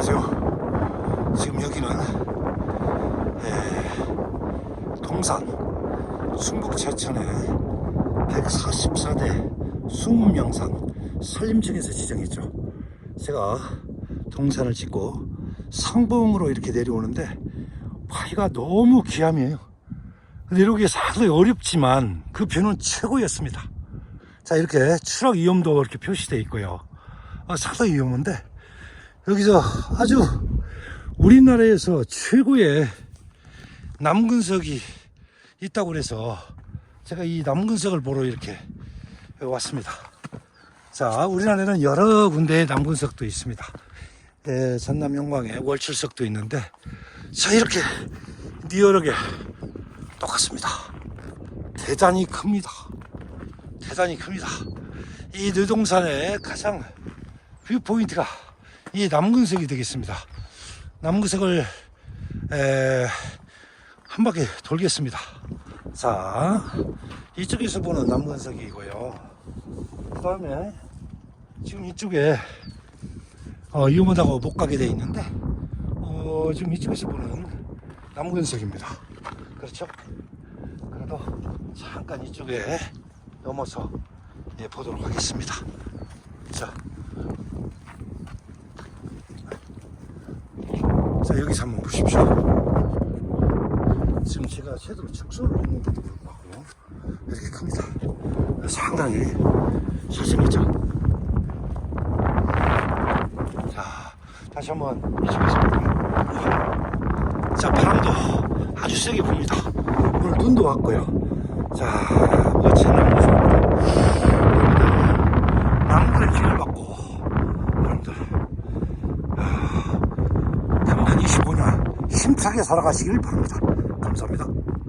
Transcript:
안녕하세요. 지금 여기는 에, 동산 순북 제천의 144대 숭음영상 산림청에서 지정했죠. 제가 동산을 짓고 상봉으로 이렇게 내려오는데 파이가 너무 귀함이에요. 내려오기 상당히 어렵지만 그 뷰는 최고였습니다. 자 이렇게 추락 위험도 이렇게 표시되어 있고요. 아, 상당히 위험한데 여기서 아주 우리나라에서 최고의 남근석이 있다고 그래서 제가 이 남근석을 보러 이렇게 왔습니다. 자, 우리나라에는 여러 군데의 남근석도 있습니다. 예, 전남 영광에 월출석도 있는데, 자, 이렇게 리얼하게 똑같습니다. 대단히 큽니다. 대단히 큽니다. 이 느동산의 가장 뷰포인트가 이 남근석이 되겠습니다. 남근석을 에, 한 바퀴 돌겠습니다. 자, 이쪽에서 보는 남근석이고요. 그 다음에 지금 이쪽에 어, 위험하다고 못 가게 돼 있는데 어, 지금 이쪽에서 보는 남근석입니다. 그렇죠? 그래도 잠깐 이쪽에 넘어서 예, 보도록 하겠습니다. 자, 자 여기서 한번 보십시오. 지금 제가 제대로 축소를 했는데도 불구하고 이렇게 큽니다. 상당히 자신있죠. 자, 다시 한번 볼까요? 자, 바람도 아주 세게 붑니다. 오늘 눈도 왔고요. 자, 멋진 남부입니다. 남부의 기를 받고 여러분들 아, 금년 25년 힘차게 살아가시길 바랍니다. 감사합니다.